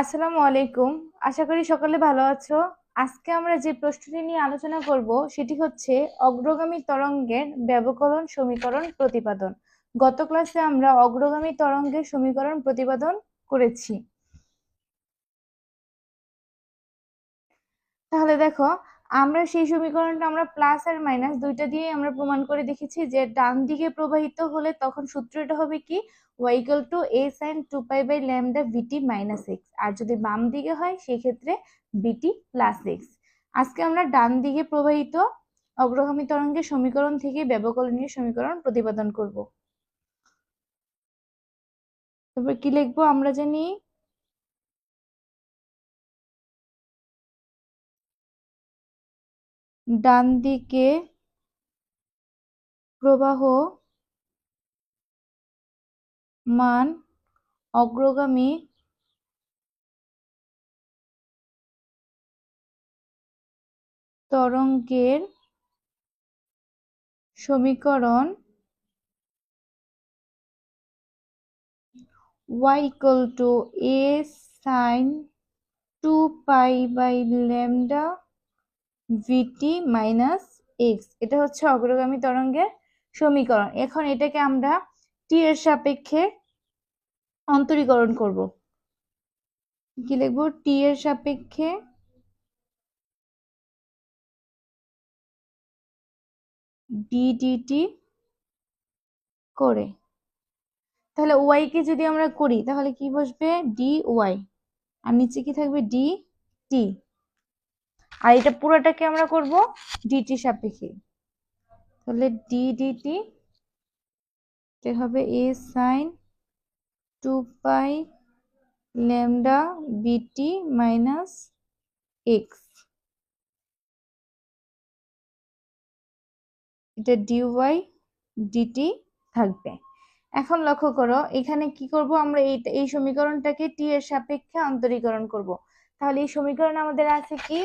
আসসালামু আলাইকুম। আশা করি সকলে ভালো আছো। আজকে আমরা যে প্রশ্নটি নিয়ে আলোচনা করব, সেটি হচ্ছে অগ্রগামী তরঙ্গের ব্যবকলন সমীকরণ প্রতিপাদন। গত ক্লাসে আমরা অগ্রগামী তরঙ্গের সমীকরণ প্রতিপাদন করেছি। তাহলে দেখো আমরা সেই সমীকরণটা আমরা প্লাস আর মাইনাস দুইটা দিয়ে আমরা প্রমাণ করে দেখেছি যে ডান দিকে প্রবাহিত হলে তখন সূত্রটা হবে কি? Y equal to A sine two pi by lambda VT minus X আর যদি বাম দিকে হয় সেই ক্ষেত্রে বিটি প্লাস এক্স আজকে আমরা ডান দিকে প্রবাহিত অগ্রগামী তরঙ্গের সমীকরণ থেকে ব্যবকলনীয় সমীকরণ প্রতিপাদন করব। তারপর কি লিখব? আমরা জানি ডান দিকে প্রবাহ মান অগ্রগামী তরঙ্গের সমীকরণ y equal to a sin 2 pi by lambda vt minus X এটা হচ্ছে অগ্রগামী তরঙ্গের সমীকরণ। এখন এটাকে আমরা টি এর সাপেক্ষে অন্তরীকরণ করব। কি লিখব? টি এর সাপেক্ষে ডিডিটি করে। তাহলে ওয়াই কে যদি আমরা করি, তাহলে কি বসবে? ডি ওয়াই আর নিচে কি থাকবে? ডি টি আর এটা পুরোটাকে আমরা করব ডিটি সাপেক্ষে। তাহলে ডি ডিটি হবে A sine two pi lambda BT minus X এটা ডিওয়াই ডিটি থাকবে। এখন লক্ষ্য করো, এখানে কি করব আমরা এই এই সমীকরণটাকে টি এর সাপেক্ষে অন্তরীকরণ করব। তাহলে এই সমীকরণ আমাদের আছে কি?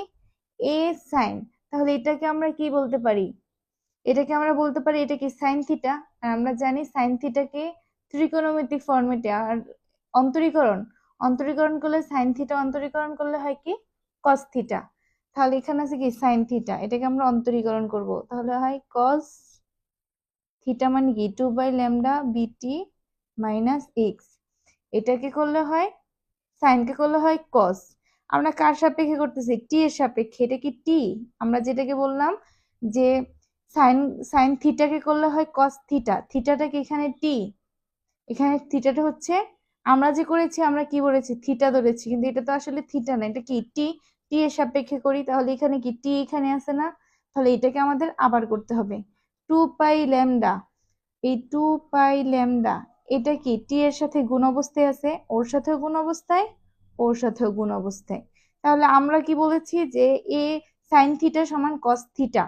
এ সাইন তাহলে এটাকে আমরা কি বলতে পারি? এটাকে আমরা বলতে পারি এটা কি সাইন থিটা আর আমরা জানি সাইন থিটাকে ত্রিকোণমিতিক ফর্মেটে আর অন্তরীকরণ। অন্তরীকরণ করলে সাইন থিটা অন্তরীকরণ করলে হয় কি? কস থিটা তাহলে এখানে আছে কি? সাইন থিটা এটাকে আমরা অন্তরীকরণ করব। তাহলে হয় কস থিটা মানে কি? Two by lambda BT minus X এটাকে করলে হয় সাইনকে করলে হয় কস আমরা কার সাপেক্ষে করতেছি? টি এর সাপেক্ষে। এটা কি টি? আমরা যেটাকে বললাম যে সাইন সাইন থিটাকে করলে হয় কস থিটা। থিটাটা কি এখানে টি? এখানে থিটাটা হচ্ছে আমরা যে করেছি, আমরা কি বলেছি? থিটা ধরেছি। কিন্তু এটা তো আসলে থিটা না, এটা কি? টি টি এর সাপেক্ষে করি, তাহলে এখানে কি টি এখানে আছে না? তাহলে এটাকে আমাদের আবার করতে হবে। Two pi lambda. এই টু পাই ল্যামডা, এটা কি? টি এর সাথে গুণ অবস্থায় আছে? ওর সাথেও গুণ অবস্থায়? ওর সাথেও গুণ অবস্থায়। তাহলে আমরা কি বলেছি যে এ সাইন থিটা সমান কস থিটা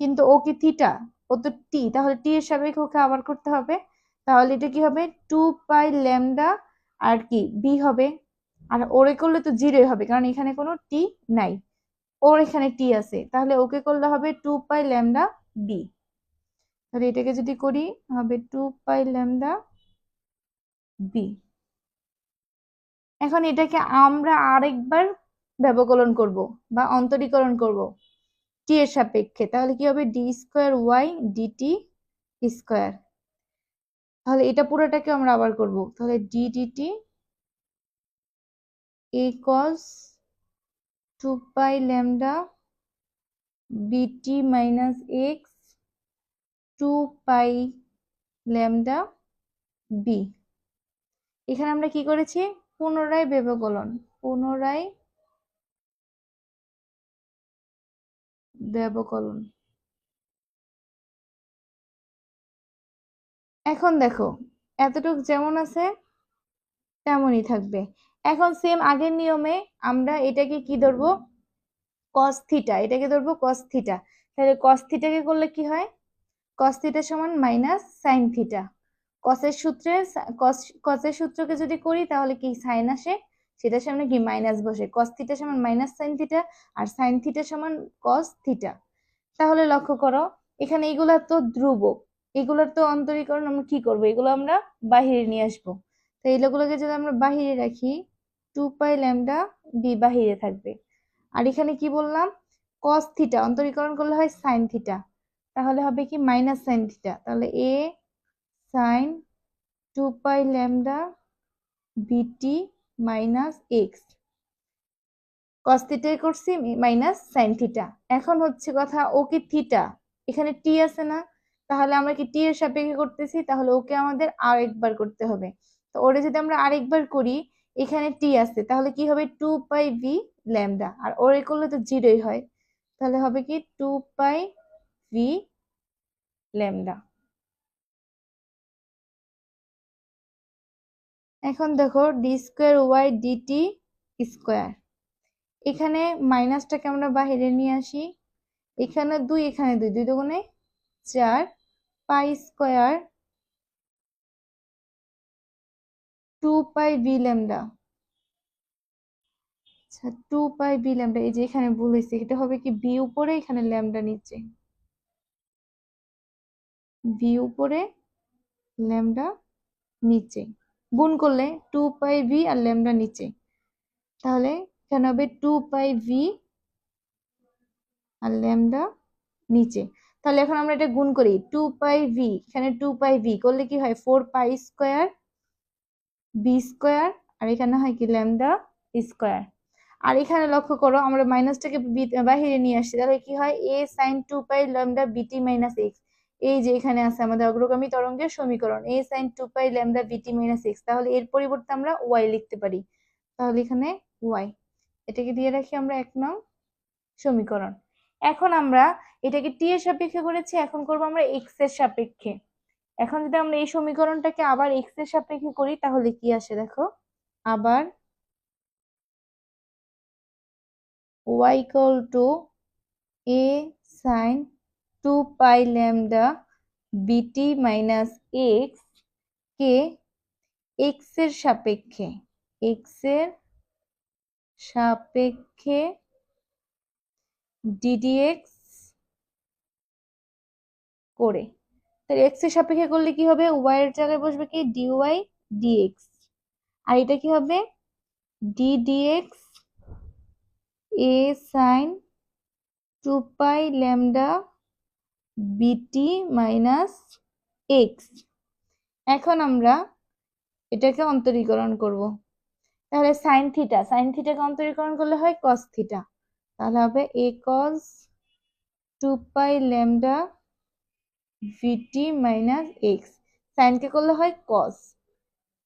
কিন্তু ও কি থিটা ও তো টি তাহলে টি এর সাপেক্ষে ওকে আবার করতে হবে। তাহলে এটা কি হবে? টু পাই ল্যামডা আর কি? বি হবে। আর ওরে করলে তো জিরোই হবে, কারণ এখানে কোনো টি নাই। ওর এখানে টি আছে। তাহলে ওকে করলে হবে টু পাই ল্যামডা বি তাহলে এটাকে যদি করি, হবে টু পাই ল্যামডা বি এখন এটাকে আমরা আরেকবার ব্যবকলন করব বা অন্তরীকরণ করব টি এর সাপেক্ষে। তাহলে কি হবে? D square Y DT square তাহলে এটা পুরোটাকে আমরা আবার করব। তাহলে D DT A cos two pi lambda BT minus X two pi lambda B এখানে আমরা কি করেছি? পুনরায় ব্যবকলন পুনরায় ব্যবকলন। এখন দেখো, এতটুক যেমন আছে, তেমনই থাকবে। এখন সেম আগের নিয়মে আমরা এটাকে কি ধরবো? কস থিটা এটাকে ধরবো কস থিটা তাহলে কস থিটাকে করলে কি হয়? কস থিটা সমান মাইনাস সাইন থিটা কসের সূত্রে কস কসের সূত্রকে যদি করি, তাহলে কি সাইন আসে? সেটার সামনে কি মাইনাস বসে? কস থিটা সমান মাইনাস সাইন থিটা আর সাইন থিটা সমান কস থিটা তাহলে লক্ষ্য করো, এখানে এগুলা তো ধ্রুবক। এগুলোর তো অন্তরীকরণ আমরা কি করব? এগুলো আমরা বাহিরে নিয়ে আসব। তো এইগুলোকে যদি আমরা বাহিরে রাখি টু পাই ল্যামডা বি বাহিরে থাকবে। আর এখানে কি বললাম? কস থিটা অন্তরীকরণ করলে হয় সাইন থিটা তাহলে হবে কি মাইনাস সাইন থিটা তাহলে A sine two pi lambda BT minus X cos theta করছি মাইনাস সাইন থিটা এখন হচ্ছে কথা ও কি থিটা এখানে টি আছে না। তাহলে আমরা কি টি এর সাপেক্ষে করতেছি? তাহলে ওকে আমাদের আরেকবার করতে হবে। তো ওরে যদি আমরা আরেকবার করি, এখানে টি আছে। তাহলে কি হবে? টু পাই ভি ল্যামডা আর ওরে করলে তো জিরোই হয়। তাহলে হবে কি? টু পাই ভি ল্যামডা এখন দেখো D square Y DT square এখানে মাইনাসটাকে আমরা বাহিরে নিয়ে আসি। এখানে দুই এখানে দুই দুই দুগুণে চার pi square two pi B lambda আচ্ছা টু পাই বি ল্যামডা এই যে এখানে ভুল হয়েছে, এটা হবে কি বি উপরে, এখানে ল্যামডা নিচে। বি উপরে ল্যামডা নিচে। গুণ করলে টু পাই ভি আর ল্যামডা নিচে। তাহলে এখানে হবে টু পাই ভি আর ল্যামডা নিচে। তাহলে এখন আমরা এটা গুণ করি টু পাই ভি এখানে টু পাই ভি করলে কি হয়? Four pi square B square আর এখানে হয় কি? ল্যামডা স্কোয়ার আর এখানে লক্ষ্য করো, আমরা মাইনাসটাকে বাহিরে নিয়ে আসছি, তাহলে কি হয়? A sine two pi lambda BT minus X এই যে এখানে আছে আমাদের অগ্রগামী তরঙ্গের সমীকরণ A sine two pi lambda BT minus X তাহলে এর পরিবর্তে আমরা ওয়াই লিখতে পারি। তাহলে এখানে ওয়াই এটাকে দিয়ে রাখি আমরা এক নং সমীকরণ। এখন আমরা এটাকে টি এর সাপেক্ষে করেছি, এখন করব আমরা এক্সের সাপেক্ষে। এখন যদি আমরা এই সমীকরণটাকে আবার এক্সের সাপেক্ষে করি, তাহলে কি আসে দেখো? আবার y equal to a sin 2 pi lambda bt minus x K x এর সাপেক্ষে, x এর সাপেক্ষে ddx করে। তাহলে x এর সাপেক্ষে করলে কি হবে? Y এর জায়গায় বসবে কি? Dy dx আর এটা কি হবে? D dx a sin 2 pi bt minus x এখন আমরা এটাকে অন্তরীকরণ করব। তাহলে সাইন থিটা সাইন থিটাকে অন্তরীকরণ করলে হয় কস থিটা তাহলে হবে A cos two pi lambda VT minus X সাইনকে করলে হয় কস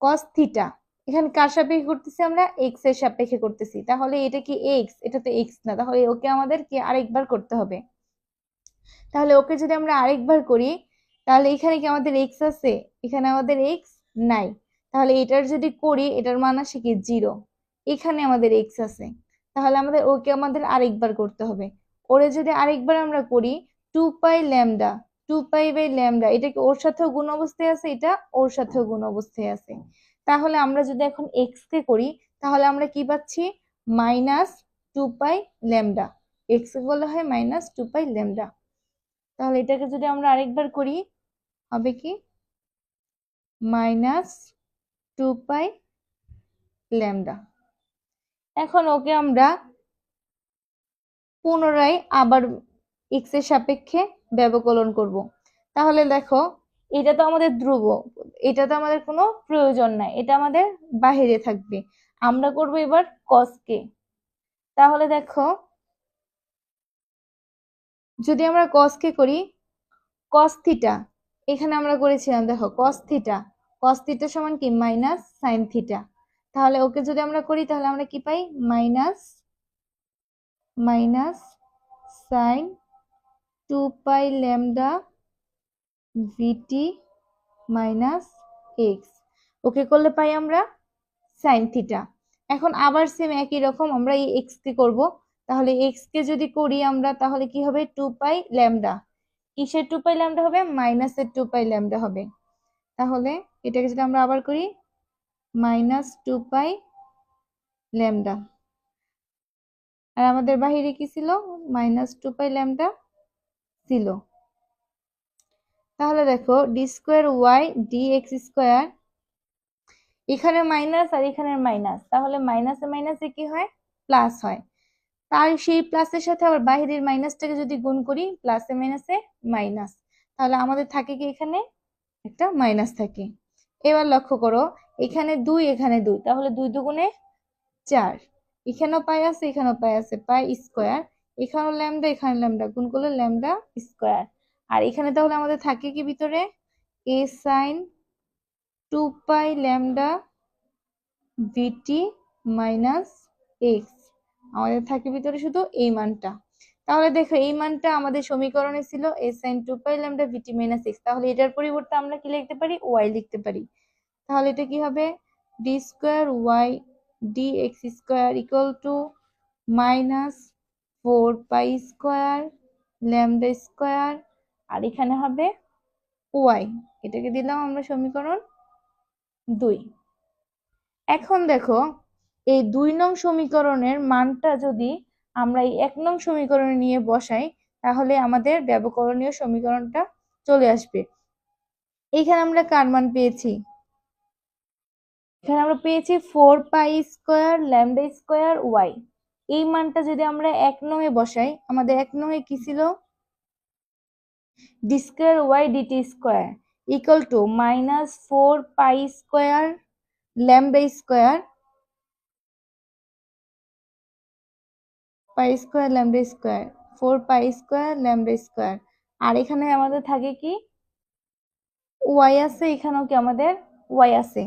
কস থিটা এখানে কার সাপেক্ষে করতেছি আমরা? এক্সের সাপেক্ষে করতেছি। তাহলে এটা কি এক্স এটা তো এক্স না। তাহলে ওকে আমাদের কি আরেকবার করতে হবে? তাহলে ওকে যদি আমরা আরেকবার করি, তাহলে এখানে কি আমাদের এক্স আছে? এখানে আমাদের এক্স নাই। তাহলে এটার যদি করি, এটার মান আসে কি জিরো এখানে আমাদের এক্স আছে। তাহলে আমাদের, ওকে আমাদের আরেকবার করতে হবে। ওরে যদি আরেকবার আমরা করি two pi lambda two pi by lambda এটা কি ওর সাথেও গুণ অবস্থায় আছে? এটা ওর সাথেও গুণ অবস্থায় আছে। তাহলে আমরা যদি এখন এক্স কে করি, তাহলে আমরা কি পাচ্ছি? Minus two pi lambda X বলা হয় মাইনাস টু পাই ল্যামডা তাহলে এটাকে যদি আমরা আরেকবার করি, হবে কি? Minus two pi lambda. এখন ওকে আমরা পুনরায় আবার এক্সের সাপেক্ষে ব্যবকলন করব। তাহলে দেখো, এটা তো আমাদের ধ্রুব, এটা তো আমাদের কোনো প্রয়োজন নাই, এটা আমাদের বাহিরে থাকবে। আমরা করব এবার কসকে তাহলে দেখো যদি আমরা কসকে করি কস থিটা এখানে আমরা করেছিলাম, দেখো কস থিটা কস থিটা সমান কি? মাইনাস সাইন থিটা তাহলে ওকে যদি আমরা করি, তাহলে আমরা কি পাই? Minus minus sine two pi lambda VT minus X okay করলে পাই আমরা সাইন থিটা এখন আবার সেম একই রকম আমরা এই এক্স কে করব। তাহলে এক্স কে যদি করি আমরা তাহলে কি হবে? টু পাই ল্যামডা কিসের টু পাই ল্যামডা হবে? মাইনাসের টু পাই ল্যামডা হবে। তাহলে এটাকে যদি আমরা আবার করি মাইনাস টু পাই ল্যামডা আর আমাদের বাহিরে কি ছিল? মাইনাস টু পাই ল্যামডা ছিল। তাহলে দেখো D square Y D X square এখানে মাইনাস আর এখানের মাইনাস তাহলে মাইনাসে মাইনাসে কি হয়? প্লাস হয়। তার সেই প্লাসের সাথে আবার বাহিরের মাইনাসটাকে যদি গুণ করি প্লাসে মাইনাসে মাইনাস তাহলে আমাদের থাকে কি এখানে? একটা মাইনাস থাকে। এবার লক্ষ্য করো, এখানে দুই এখানে দুই। তাহলে দুই দুগুণে চার। এখানেও পাই আছে, এখানেও পাই আছে। পাই স্কোয়ার এখানেও ল্যামডা এখানে ল্যামডা গুণ করলে ল্যামডা স্কোয়ার আর এখানে তাহলে আমাদের থাকে কি ভিতরে? A sine two pi lambda VT minus X আমাদের থাকে ভিতরে শুধু এই মানটা। তাহলে দেখো, এই মানটা আমাদের সমীকরণে ছিল A sine two pi lambda v t minus x তাহলে এটার পরিবর্তে আমরা কি লিখতে পারি? ওয়াই লিখতে পারি। তাহলে এটা কি হবে? D square y d x square equal to minus four pi square lambda square আর এখানে হবে ওয়াই এটাকে দিলাম আমরা সমীকরণ দুই। এখন দেখো এই দুই নং সমীকরণের মানটা যদি আমরা এই এক নং সমীকরণে নিয়ে বসাই, তাহলে আমাদের ব্যবকরণীয় সমীকরণটা চলে আসবে। এখানে আমরা কার মান পেয়েছি? এখানে আমরা পেয়েছি four pi square lambda square y. এই মানটা যদি আমরা এক নঙে বসাই, আমাদের এক নঙে কি ছিল? D square y d t square equal to minus four pi square lambda square pi square, lambda square. Four pi square, lambda square. আর এখানে আমাদের থাকে কি? ওয়াই আছে, এখানেও কি আমাদের? ওয়াই আছে।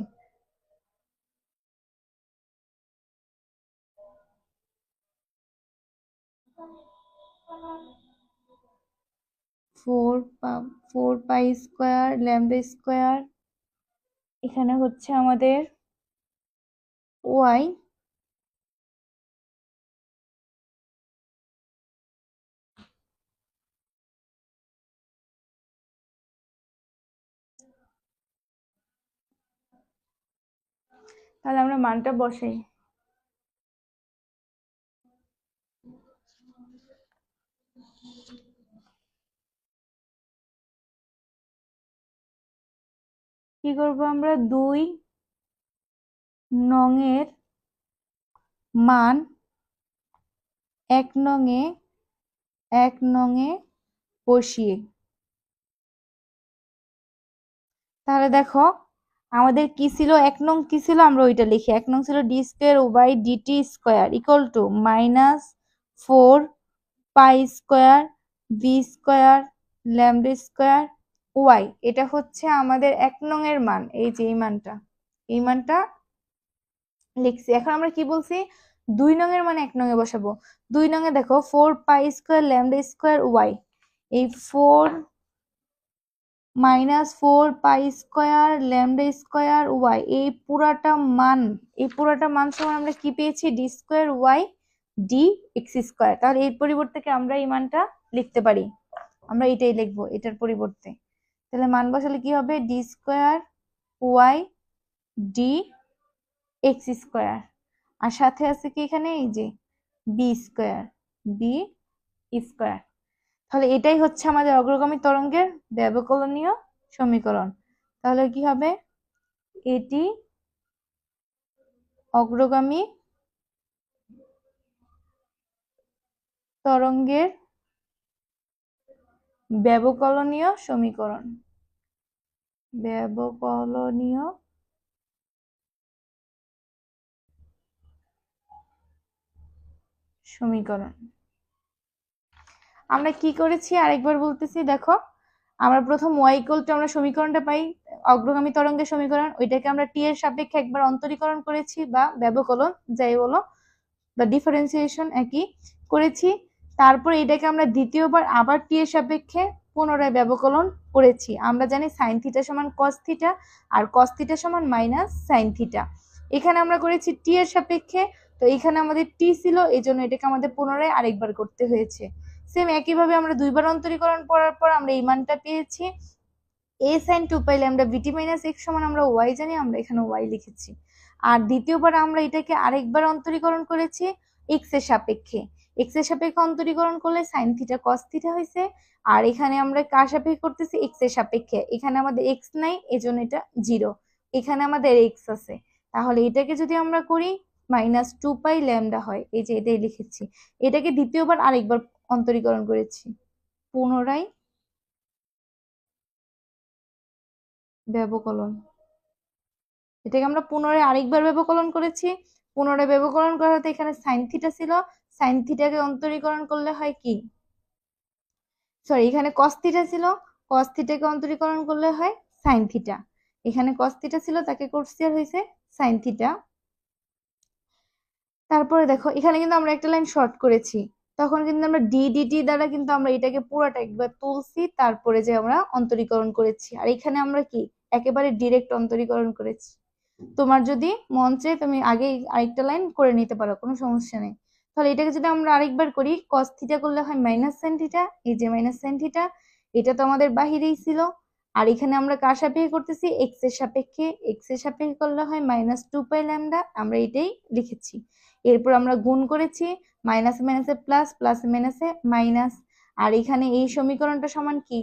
Four four pi square, lambda square. এখানে হচ্ছে আমাদের ওয়াই। তাহলে আমরা মানটা বসাই। কি করব আমরা? দুই নঙের মান এক নঙে এক নঙে বসিয়ে। তাহলে দেখো আমাদের কি ছিল? এক নং কি ছিল? আমরা ওইটা লিখি। এক নং ছিল d square O by d t square equal to minus four pi square b square lambda square y এটা হচ্ছে আমাদের এক নং এর মান। এই যে এই মানটা। এই মানটা লিখছি। এখন আমরা কি বলছি? দুই নং এর মানে এক নং এ বসাবো। দুই নং এ দেখো four pi square lambda square y এই four minus four pi square, lambda square, y. এই পুরাটা মান, এই পুরাটা মান সমান আমরা কি পেয়েছি? D square, y, d x square. তাহলে এর পরিবর্তে আমরা এই মানটা লিখতে পারি? আমরা এটাই লিখব, এটার পরিবর্তে। তাহলে মান বসালে কি হবে? D square, y, d x square. আর সাথে আছে কি এখানে? এই যে বি স্কোয়ার বি স্কোয়ার। তাহলে এটাই হচ্ছে আমাদের অগ্রগামী তরঙ্গের ব্যবকলনীয় সমীকরণ। তাহলে কি হবে? এটি অগ্রগামী তরঙ্গের ব্যবকলনীয় সমীকরণ। ব্যবকলনীয় সমীকরণ। আমরা কি করেছি? আরেকবার বলতেছি, দেখো, আমরা প্রথম ওয়াই টু আমরা সমীকরণটা পাই, অগ্রগামী তরঙ্গের সমীকরণ, ওইটাকে আমরা টি এর সাপেক্ষে একবার অন্তরীকরণ করেছি বা ব্যবকলন, যাই বলো, বা ডিফারেন্সিয়েশন একই করেছি। তারপর এটাকে আমরা দ্বিতীয়বার আবার টি এর সাপেক্ষে পুনরায় ব্যবকলন করেছি। আমরা জানি সাইন থিটা সমান কস থিটা আর কস থিটা সমান মাইনাস সাইন থিটা এখানে আমরা করেছি টি এর সাপেক্ষে, তো এখানে আমাদের টি ছিল এই জন্য এটাকে আমাদের পুনরায় আরেকবার করতে হয়েছে। সেম একইভাবে আমরা দুইবার অন্তরীকরণ করার পর আমরা এই মানটা পেয়েছি। এ সাইন টু পাইলে আমরা বিটি মাইনাস এক্স সমান আমরা ওয়াই জানি, আমরা এখানে ওয়াই লিখেছি। আর দ্বিতীয়বার আমরা এটাকে আরেকবার অন্তরীকরণ করেছি এক্সের সাপেক্ষে। এক্সের সাপেক্ষে অন্তরীকরণ করলে সাইন থিটা কস থিটা হয়েছে। আর এখানে আমরা কার সাপেক্ষে করতেছি? এক্সের সাপেক্ষে। এখানে আমাদের এক্স নাই, এজন্য এটা জিরো এখানে আমাদের এক্স আছে। তাহলে এটাকে যদি আমরা করি মাইনাস টু পাই ল্যামডা হয়, এই যে এটাই লিখেছি। এটাকে দ্বিতীয়বার আরেকবার অন্তরীকরণ করেছি। পুনরায় ব্যবকলন। এটাকে আমরা পুনরায় আরেকবার ব্যবকলন করেছি। পুনরায় ব্যবকলন করা হতে এখানে সাইন থিটা ছিল। সাইন থিটাকে অন্তরীকরণ করলে হয় কি? সরি এখানে কস থিটা ছিল। কস থিটাকে অন্তরীকরণ করলে হয় সাইন থিটা এখানে কস থিটা ছিল, তাকে করছি আর হয়েছে সাইন থিটা তারপরে দেখো, এখানে কিন্তু আমরা একটা লাইন শর্ট করেছি। তখন কিন্তু আমরা ডিডিটি দ্বারা কিন্তু আমরা এটাকে পুরোটা একবার তুলছি, তারপরে যে আমরা অন্তরীকরণ করেছি। আর এখানে আমরা কি? একেবারে ডিরেক্ট অন্তরীকরণ করেছি। তোমার যদি মন তুমি আগে আরেকটা লাইন করে নিতে পারো, কোনো সমস্যা নেই। তাহলে এটাকে যদি আমরা আরেকবার করি কস থিটা করলে হয় মাইনাস সাইন থিটা এই যে মাইনাস সাইন থিটা এটা তো আমাদের বাহিরেই ছিল। আর এখানে আমরা কার সাপেক্ষে করতেছি? এক্সের সাপেক্ষে। এক্সের সাপেক্ষে করলে হয় মাইনাস টু পাই ল্যামডা আমরা এটাই লিখেছি। এরপর আমরা গুণ করেছি মাইনাস মাইনাসে প্লাস প্লাস মাইনাসে মাইনাস। আর এখানে এই সমীকরণটা সমান কি?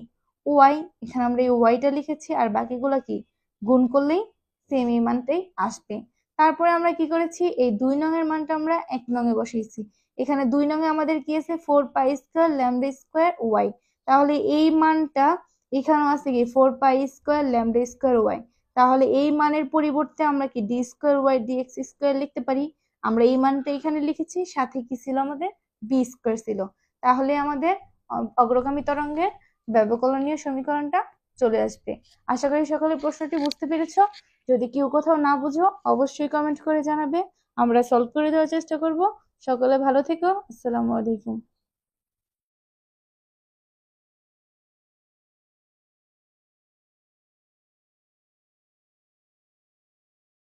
ওয়াই এখানে আমরা এই ওয়াইটা লিখেছি, আর বাকিগুলো কি? গুণ করলেই সেম এই মানটাই আসবে। তারপরে আমরা কি করেছি? এই দুই নং এর মানটা আমরা এক নং এ বসিয়েছি। এখানে দুই নং এ আমাদের কি আছে? Four pi square lambda square y তাহলে এই মানটা এখানেও আছে কি? Four pi square lambda square y তাহলে এই মানের পরিবর্তে আমরা কি d square y d x square লিখতে পারি? আমরা এই মানটা এখানে লিখেছি, সাথে কি ছিল আমাদের? বি স্কোয়ার ছিল। তাহলে আমাদের অগ্রগামী তরঙ্গের ব্যবকলনীয় সমীকরণটা চলে আসবে। আশা করি সকলে প্রশ্নটি বুঝতে পেরেছ। যদি কেউ কোথাও না বুঝো, অবশ্যই কমেন্ট করে জানাবে। আমরা সলভ করে দেওয়ার চেষ্টা করব। সকলে ভালো থেকো। আসসালামু আলাইকুম।